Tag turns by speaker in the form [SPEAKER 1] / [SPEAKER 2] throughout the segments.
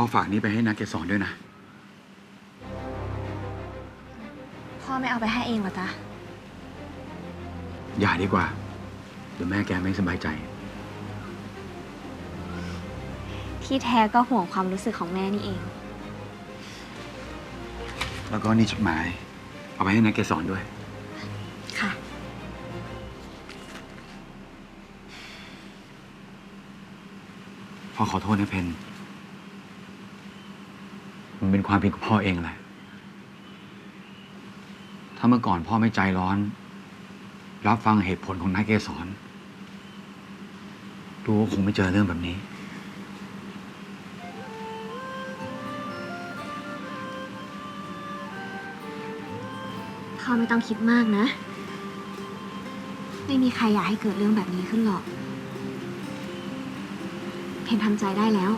[SPEAKER 1] พ่อฝากนี้ไปให้นักเกสรด้วยนะ
[SPEAKER 2] พ่อไม่เอาไปให้เองเหรอจ๊ะ
[SPEAKER 1] อย่าดีกว่า เดี๋ยวแม่แกไม่สบายใจ
[SPEAKER 2] ที่แท้ก็ห่วงความรู้สึกของแม่นี่เอง
[SPEAKER 1] แล้วก็นี่จดหมาย เอาไปให้นักเกสรด้วย
[SPEAKER 2] ค่ะ
[SPEAKER 1] พ่อขอโทษนะเพน มันเป็นความผิดของพ่อเองแหละ ถ้าเมื่อก่อนพ่อไม่ใจร้อน รับฟังเหตุผลของนายเกสรดูว่าคงไม่เจอเรื่องแบบนี้
[SPEAKER 2] พ่อไม่ต้องคิดมากนะ ไม่มีใครอยากให้เกิดเรื่องแบบนี้ขึ้นหรอก เพนทำใจได้แล้ว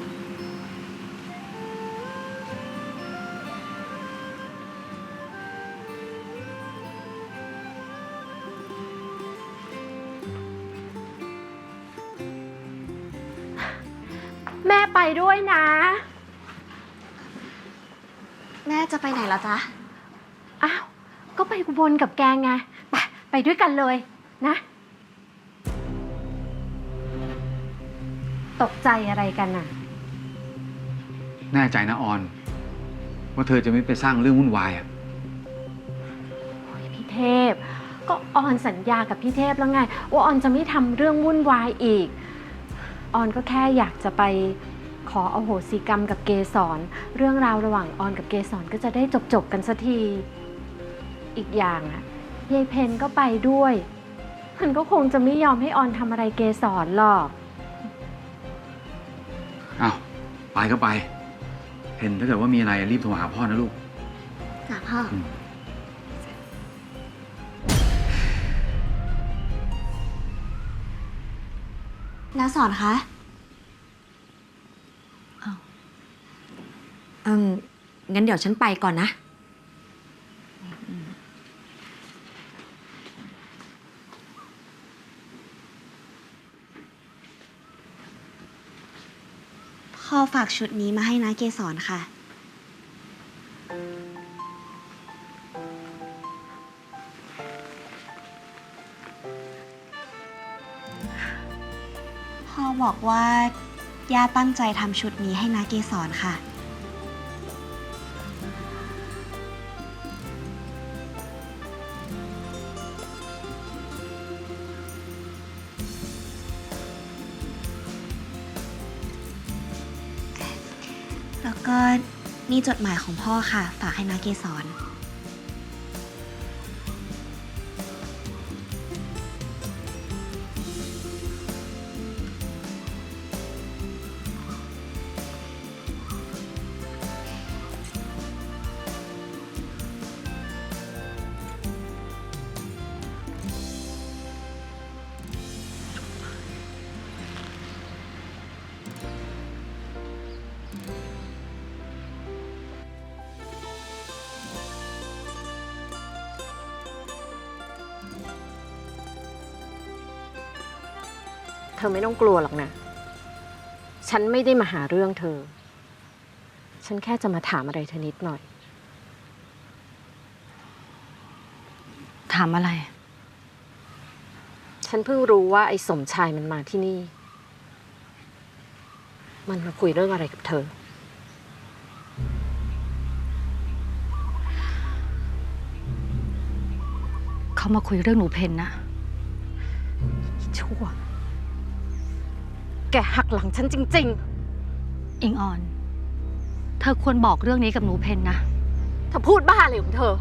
[SPEAKER 3] ไปด้วยนะ
[SPEAKER 2] แม่จะไปไหนแล้วจ๊ะ
[SPEAKER 3] อ้าว ก็ไปอุบลกับแกไง ไปไปด้วยกันเลยนะ ตกใจอะไรกันน่ะ
[SPEAKER 1] แน่ใจนะออน ว่าเธอจะไม่ไปสร้างเรื่องวุ่นวายอะ
[SPEAKER 3] พี่เทพ ก็ออนสัญญากับพี่เทพแล้วไง ว่าออนจะไม่ทำเรื่องวุ่นวายอีก ออนก็แค่อยากจะไป ขออโหสิกรรมกับเกสรเรื่องราวระหว่างออนกับเกสรก็จะได้จบจบๆกันสักที อีกอย่างอะยายเพนก็ไปด้วย มันก็คงจะไม่ยอมให้ออนทำอะไรเกสรหรอก
[SPEAKER 1] อ้าวไปก็ไปเพนถ้าเกิดว่ามีอะไรรีบโทรหาพ่อนะลูก
[SPEAKER 2] จ้ะพ่ออ
[SPEAKER 1] ม
[SPEAKER 2] แล้วสอนคะ
[SPEAKER 4] อืมงั้นเดี๋ยวฉันไปก่อนนะ
[SPEAKER 2] พ่อฝากชุดนี้มาให้นาเกสรค่ะ พ่อบอกว่าย่าตั้งใจทำชุดนี้ให้นาเกสรค่ะ แล้วก็นี่จดหมายของพ่อค่ะ ฝากให้นาเกสร
[SPEAKER 3] เธอไม่ต้องกลัวหรอกนะ ฉันไม่ได้มาหาเรื่องเธอ ฉันแค่จะมาถามอะไรเธอนิดหน่อย
[SPEAKER 4] ถามอะไร
[SPEAKER 3] ฉันเพิ่งรู้ว่าไอ้สมชายมันมาที่นี่ มันมาคุยเรื่องอะไรกับเธอ
[SPEAKER 4] เขามาคุยเรื่องหนูเพนนะ
[SPEAKER 3] ชั่ว แกหักหลังฉันจริง
[SPEAKER 4] อิงออน เธอควรบอกเรื่องนี้กับหนูเพนนะ
[SPEAKER 3] ๆ เธอพูดบ้าอะไรของเธอ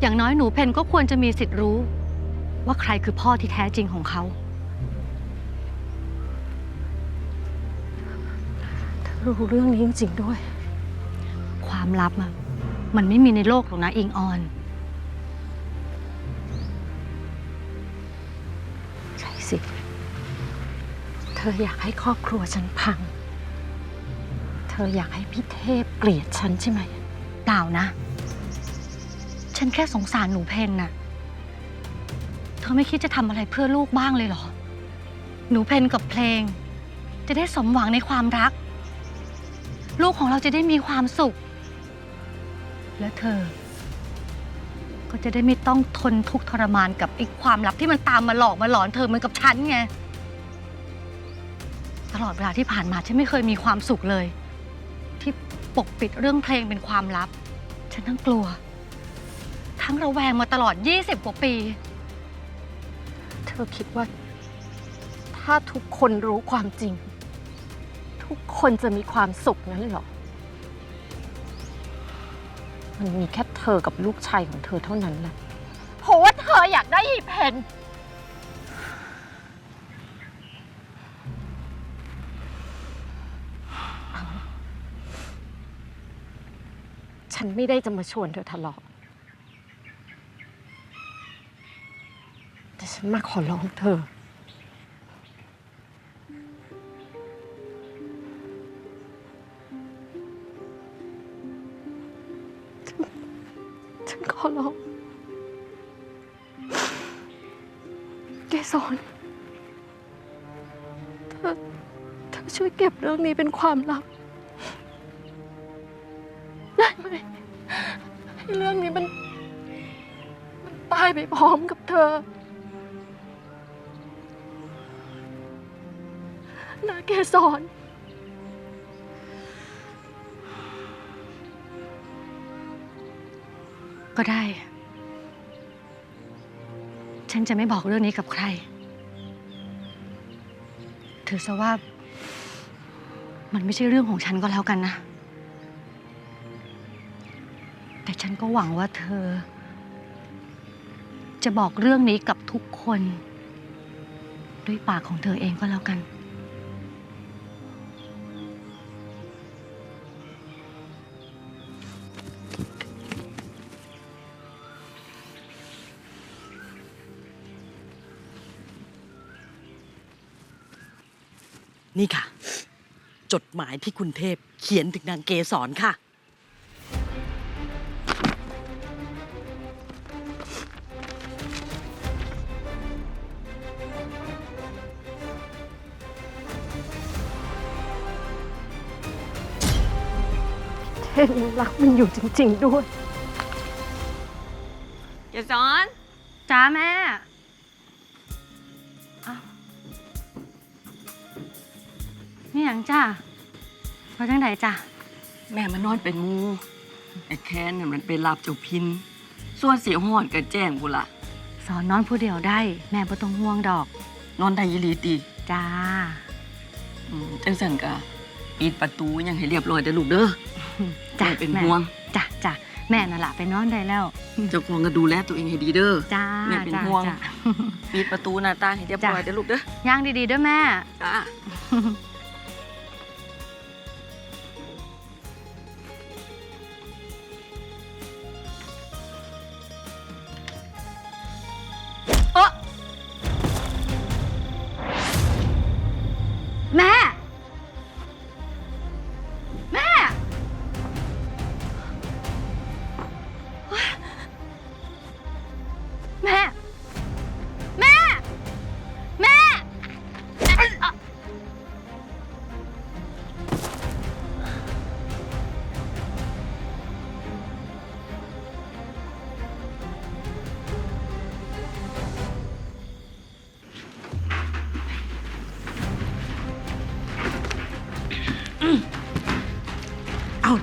[SPEAKER 4] อย่างน้อยหนูเพนก็ควรจะมีสิทธิ์รู้ ว่าใครคือพ่อที่แท้จริงของเขา
[SPEAKER 3] รู้เรื่องนี้จริงๆด้วย
[SPEAKER 4] ความลับอะมันไม่มีในโลกหรอกนะอิงออน
[SPEAKER 3] ออยากให้ครอบครัวฉันพัง เธออยากให้พี่เทพเกลียดฉันใช่ไหม
[SPEAKER 4] เปล่านะ ฉันแค่สงสารหนูเพนน่ะ เธอไม่คิดจะทำอะไรเพื่อลูกบ้างเลยเหรอ หนูเพนกับเพลง จะได้สมหวังในความรัก ลูกของเราจะได้มีความสุข และเธอ ก็จะได้ไม่ต้องทนทุกข์ทรมานกับไอ้ความลับที่มันตามมาหลอกมาหลอนเธอเหมือนกับฉันไง ตลอดเวลาที่ผ่านมาฉันไม่เคยมีความสุขเลย ที่ปกปิดเรื่องเพลงเป็นความลับ ฉันทั้งกลัว ทั้งระแวงมาตลอด 20 กว่าปี
[SPEAKER 3] เธอคิดว่า ถ้าทุกคนรู้ความจริง ทุกคนจะมีความสุขนั้นเหรอ มันมีแค่เธอกับลูกชายของเธอเท่านั้นแหละเพราะว่าเธออยากได้ยีเพน ไม่ได้จะมาชวนเธอทะเลาะ แต่ฉันมาขอร้องเธอ ฉันขอร้องเกสรเธอ เธอช่วยเก็บเรื่องนี้เป็นความลับ เรื่องนี้มัน มันตายไปพร้อมกับเธอ นาเกสร
[SPEAKER 4] ก็ได้ ฉันจะไม่บอกเรื่องนี้กับใคร ถือซะว่า มันไม่ใช่เรื่องของฉันก็แล้วกันนะ ฉันก็หวังว่าเธอ จะบอกเรื่องนี้กับทุกคน ด้วยปากของเธอเองก็แล้วกัน
[SPEAKER 5] นี่ค่ะ จดหมายที่คุณเทพเขียนถึงนางเกสรค่ะ
[SPEAKER 3] เทนรักมันอยู่จริง ๆ ด้วย
[SPEAKER 6] เกสร
[SPEAKER 4] จ้าแม่ อ้าวนี่อย่างจ้ามาจังไหนจ้า
[SPEAKER 6] แม่มานอนเป็นหมูไอ้แค้นน่ะมันไปรับเจ้าพิน ส่วนเสียหอนก็แจ้งบุละ
[SPEAKER 4] สอนนอนผู้เดียวได้ แม่บ่ต้องห่วงดอก
[SPEAKER 6] นอนได้ยีหลีตี
[SPEAKER 4] จ้า
[SPEAKER 6] อืมจังสันกะปิดประตูยังให้เรียบร้อยเด้อลูกเด้อ
[SPEAKER 4] จ้า
[SPEAKER 6] แม่เป็น
[SPEAKER 4] แม่
[SPEAKER 6] ห่วง
[SPEAKER 4] จ้าจ้าแม่น่ะละไปนอนได้แล้ว
[SPEAKER 6] เจ้าของก็ดูแลตัวเองให้ดีเด้อ
[SPEAKER 4] จ้า
[SPEAKER 6] แม่เป็น
[SPEAKER 4] จ้า
[SPEAKER 6] ห่วง
[SPEAKER 4] จ้า
[SPEAKER 6] ปิดประตูหน้าต่างให้เรียบร้อย
[SPEAKER 4] จ้ะ
[SPEAKER 6] เด้อลูกเด้อย่าง
[SPEAKER 4] ดีๆด้วยแม่
[SPEAKER 6] จ้า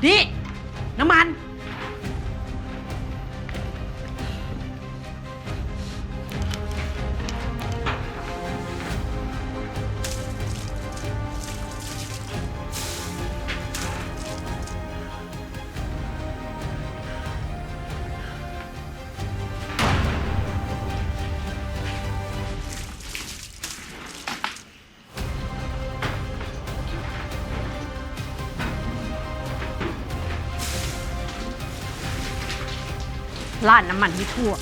[SPEAKER 4] เล้า
[SPEAKER 3] นน้ำมันให้ทั่ว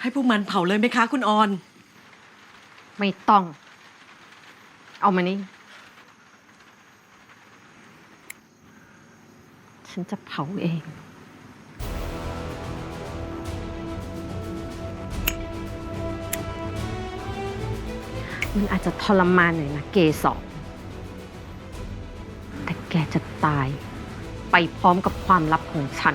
[SPEAKER 5] ให้พวกมันเผาเลยไหมคะ คุณออน
[SPEAKER 3] ไม่ต้อง เอามานี่ ฉันจะเผาเอง มันอาจจะทรมานหน่อยนะเกสรแต่แกจะตาย ไปพร้อมกับความลับของฉัน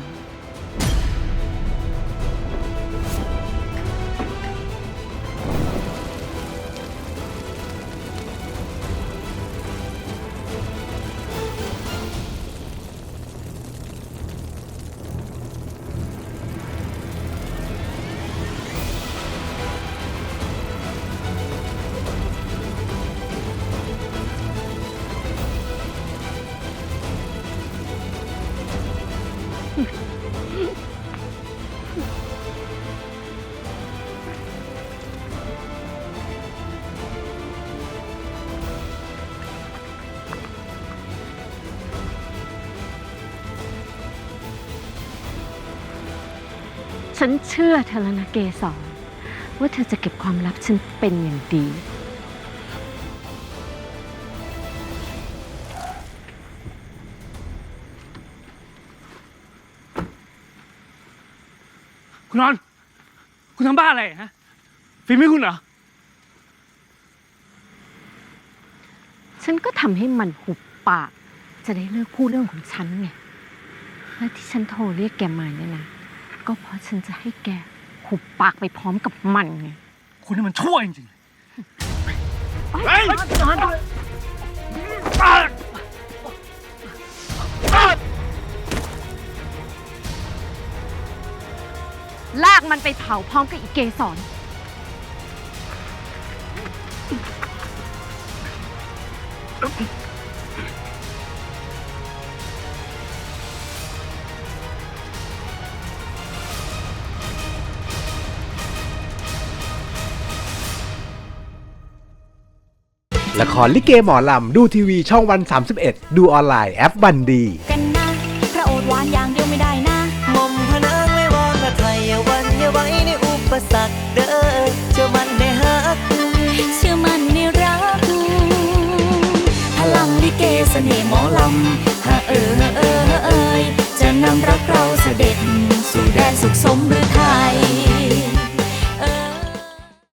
[SPEAKER 3] ฉันเชื่อเธอแล้วนะเกสรว่าเธอจะเก็บความลับฉันเป็นอย่างดี
[SPEAKER 7] คุณนอน คุณทำบ้าอะไรฮะฝีมือคุณเหรอ
[SPEAKER 3] ฉันก็ทำให้มันหุบปาก จะได้เลิกพูดเรื่องของฉันไง และที่ฉันโทรเรียกแกมาเนี่ยนะ ก็เพราะฉันจะให้แกหุบปากไปพร้อมกับมันไง
[SPEAKER 7] คุณนี่มันชั่วจริงๆ
[SPEAKER 3] เฮ้ย
[SPEAKER 7] เฮ้ย
[SPEAKER 3] นอน
[SPEAKER 7] อะอะ
[SPEAKER 3] ลากมันไปเผาพร้อมกับอีเกสร
[SPEAKER 8] ละครลิเกหมอลำ ดูทีวีช่องวัน 31 ดูออนไลน์แอปบันดี
[SPEAKER 9] กันนะพระโอษฐ์หวานอย่างเดียวไม่ได้นะ
[SPEAKER 10] หม่อมพระนางไม่วอนละไทยอย่าหวันอย่าไว้ในอุปสรรคเด้อเชื่อมันในฮัก
[SPEAKER 9] เชื่อมันในรักพลังลิเกเสน่ห์หมอลำฮะเออเออเอยจะนำรักเราเสด็จ สู่แดนสุขสมหรือไทย